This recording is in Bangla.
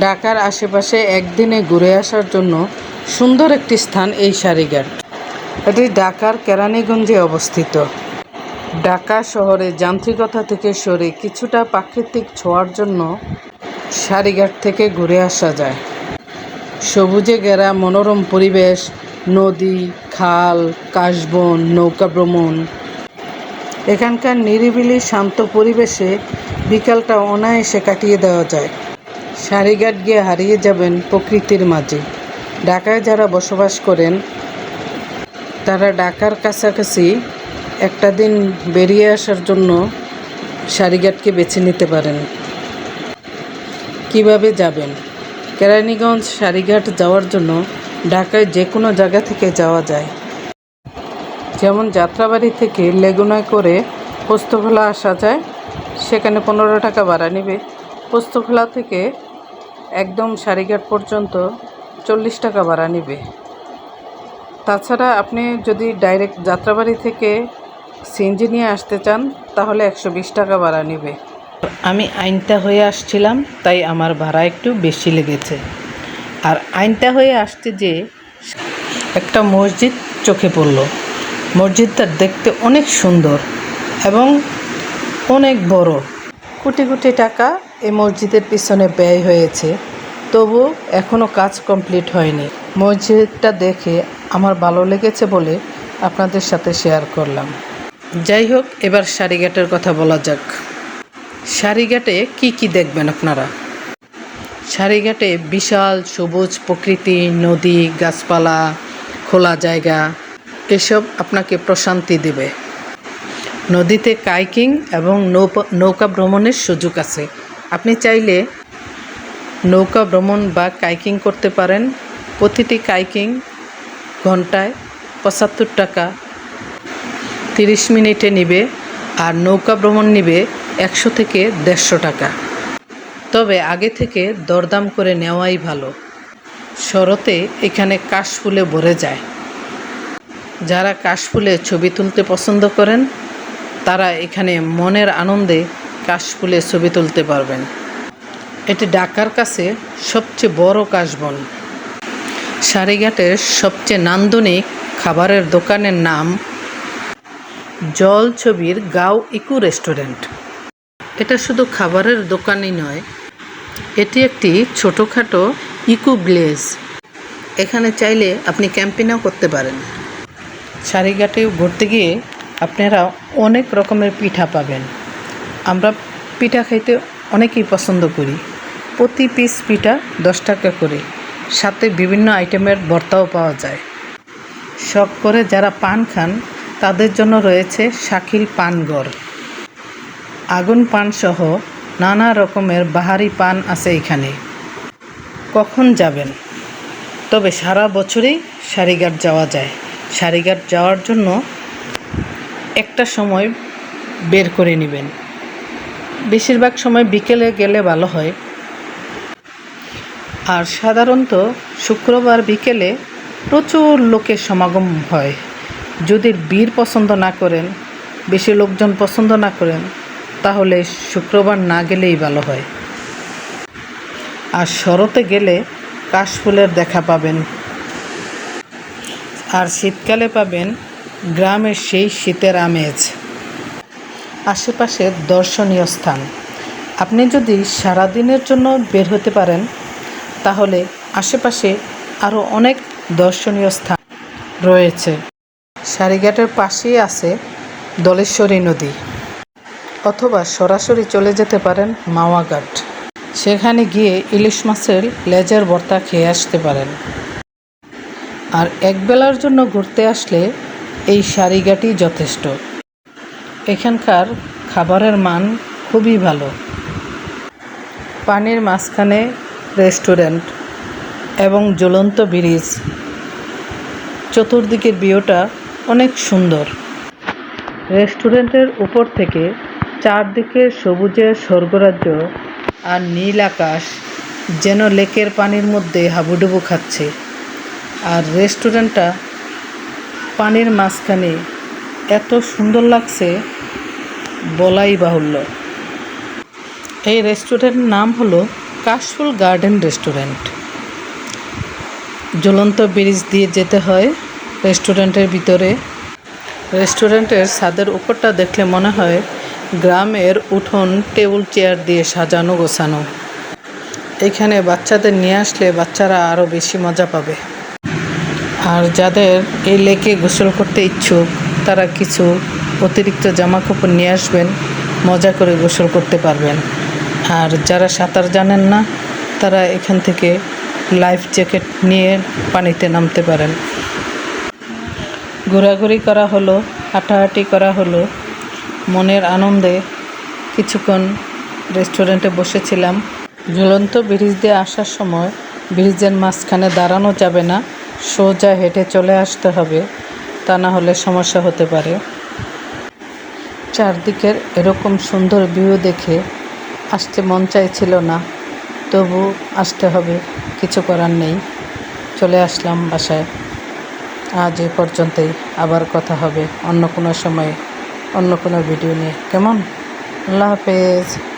ঢাকার আশেপাশে একদিনে ঘুরে আসার জন্য সুন্দর একটি স্থান এই সারিঘাট। এটি ঢাকার কেরানীগঞ্জে অবস্থিত। ঢাকা শহরে যান্ত্রিকতা থেকে সরে কিছুটা প্রাকৃতিক ছোঁয়ার জন্য সারিঘাট থেকে ঘুরে আসা যায়। সবুজে ঘেরা মনোরম পরিবেশ, নদী, খাল, কাশবন, নৌকা ভ্রমণ। এখানকার নিরিবিলি, শান্ত পরিবেশে বিকালটা অনায়াসে কাটিয়ে দেওয়া যায়। সারিঘাট গিয়ে হারিয়ে যাবেন প্রকৃতির মাঝে। ঢাকায় যারা বসবাস করেন, তারা ঢাকার কাছাকাছি একটা দিন বেরিয়ে আসার জন্য সারিঘাটকে বেছে নিতে পারেন। কীভাবে যাবেন? কেরানীগঞ্জ, সারিঘাট যাওয়ার জন্য ঢাকায় যে কোনো জায়গা থেকে যাওয়া যায়। যেমন যাত্রাবাড়ি থেকে লেগুনায় করে পোস্তখোলা আসা যায়, সেখানে পনেরো টাকা ভাড়া নেবে। পোস্তখোলা থেকে একদম সারিঘাট পর্যন্ত চল্লিশ টাকা ভাড়া নেবে। তাছাড়া আপনি যদি ডাইরেক্ট যাত্রাবাড়ি থেকে সিএনজি নিয়ে আসতে চান তাহলে একশো বিশ টাকা ভাড়া নেবে। আমি আইনটা হয়ে আসছিলাম তাই আমার ভাড়া একটু বেশি লেগেছে। আর আইনটা হয়ে আসতে যে একটা মসজিদ চোখে পড়ল। মসজিদটা দেখতে অনেক সুন্দর এবং অনেক বড়। কোটি কোটি টাকা এই মসজিদের পিছনে ব্যয় হয়েছে। তবু এখনও কাজ কমপ্লিট হয়নি। মসজিদটা দেখে আমার ভালো লেগেছে বলে আপনাদের সাথে শেয়ার করলাম। যাই হোক, এবার সারিঘাটের কথা বলা যাক। সারিঘাটে কি কি দেখবেন আপনারা? সারিঘাটে বিশাল সবুজ প্রকৃতি, নদী, গাছপালা, খোলা জায়গা, এসব আপনাকে প্রশান্তি দেবে। নদীতে কাইকিং এবং নৌকা ভ্রমণের সুযোগ আছে। আপনি চাইলে নৌকা ভ্রমণ বা কাইকিং করতে পারেন। প্রতিটি কাইকিং ঘন্টায় পঁচাত্তর টাকা। তিরিশ মিনিটে নিবে আর নৌকা ভ্রমণ নিবে একশো থেকে দেড়শো টাকা। তবে আগে থেকে দরদাম করে নেওয়াই ভালো। শরতে এখানে কাশফুলে ভরে যায়। যারা কাশফুলে ছবি তুলতে পছন্দ করেন, তারা এখানে মনের আনন্দে কাশফুলে ছবি তুলতে পারবেন। এটি ঢাকার কাছে সবচেয়ে বড় কাশবন সারিঘাটের সবচেয়ে নান্দনিক খাবারের দোকানের নাম জল ছবির গাও ইকু রেস্টুরেন্ট। এটা শুধু খাবারের দোকানই নয়, এটি একটি ছোটোখাটো ইকো ভিলেজ। এখানে চাইলে আপনি ক্যাম্পিংও করতে পারেন। সারিঘাটে ঘুরতে গিয়ে আপনারা অনেক রকমের পিঠা পাবেন। আমরা পিঠা খাইতে অনেকেই পছন্দ করি। প্রতি পিস পিঠা দশ টাকা করে। সাথে বিভিন্ন আইটেমের ভর্তাও পাওয়া যায়। শখ করে যারা পান খান, তাদের জন্য রয়েছে শাকিল পানগড় আগুন পান সহ নানা রকমের বাহারি পান আছে এখানে। কখন যাবেন? তবে সারা বছরেই সারিঘাট যাওয়া যায়। সারিঘাট যাওয়ার জন্য একটা সময় বের করে নেবেন। বেশিরভাগ সময় বিকেলে গেলে ভালো হয়। আর সাধারণত শুক্রবার বিকেলে প্রচুর লোকের সমাগম হয়। যদি বীর পছন্দ না করেন, বেশি লোকজন পছন্দ না করেন, তাহলে শুক্রবার না গেলেই ভালো হয়। আর শরতে গেলে কাশফুলের দেখা পাবেন। আর শীতকালে পাবেন গ্রামের সেই শীতের আমেজ। আশেপাশে দর্শনীয় স্থান। আপনি যদি সারাদিনের জন্য বের হতে পারেন, তাহলে আশেপাশে আরও অনেক দর্শনীয় স্থান রয়েছে। সারিঘাটের পাশেই আছে দলেশ্বরী নদী অথবা সরাসরি চলে যেতে পারেন মাওয়াঘাট। সেখানে গিয়ে ইলিশ মাছের লেজের ভর্তা খেয়ে আসতে পারেন। আর একবেলার জন্য ঘুরতে আসলে এই সারিঘাটই যথেষ্ট। এখানকার খাবারের মান খুবই ভালো। পানির মাঝখানে রেস্টুরেন্ট এবং জ্বলন্ত ব্রিজ। চতুর্দিকের ভিউটা অনেক সুন্দর। রেস্টুরেন্টের উপর থেকে চারদিকে সবুজের স্বর্গরাজ্য আর নীল আকাশ যেন লেকের পানির মধ্যে হাবুডুবু খাচ্ছে। আর রেস্টুরেন্টটা পানির মাঝখানে এত সুন্দর লাগছে বলাই বাহুল্য। এই রেস্টুরেন্টের নাম হলো কাশফুল গার্ডেন রেস্টুরেন্ট। ঝুলন্ত ব্রিজ দিয়ে যেতে হয় রেস্টুরেন্টের ভিতরে। রেস্টুরেন্টের ছাদের উপরটা দেখলে মনে হয় গ্রামের উঠোন, টেবিল, চেয়ার দিয়ে সাজানো, গোছানো। এখানে বাচ্চাদের নিয়ে আসলে বাচ্চারা আরও বেশি মজা পাবে। আর যাদের এই লেকে গোসল করতে ইচ্ছুক, তারা কিছু অতিরিক্ত জামা কাপড় নিয়ে আসবেন, মজা করে গোসল করতে পারবেন। আর যারা সাঁতার জানেন না, তারা এখান থেকে লাইফ জ্যাকেট নিয়ে পানিতে নামতে পারেন। ঘোরাঘুরি করা হলো, হাঁটাহাঁটি করা হলো। মনের আনন্দে কিছুক্ষণ রেস্টুরেন্টে বসেছিলাম। ঝুলন্ত ব্রিজ দিয়ে আসার সময় ব্রিজের মাঝখানে দাঁড়ানো যাবে না, সোজা হেঁটে চলে আসতে হবে। তা না হলে সমস্যা হতে পারে। চারদিকের এরকম সুন্দর ভিউ দেখে আসতে মন চাইছিল না। তবু আসতে হবে, কিছু করার নেই। চলে আসলাম বাসায়। আজ এ পর্যন্তই, আবার কথা হবে অন্য কোনো সময়ে, অন্য কোনো ভিডিও নিয়ে। কেমন? আল্লাহ হাফেজ।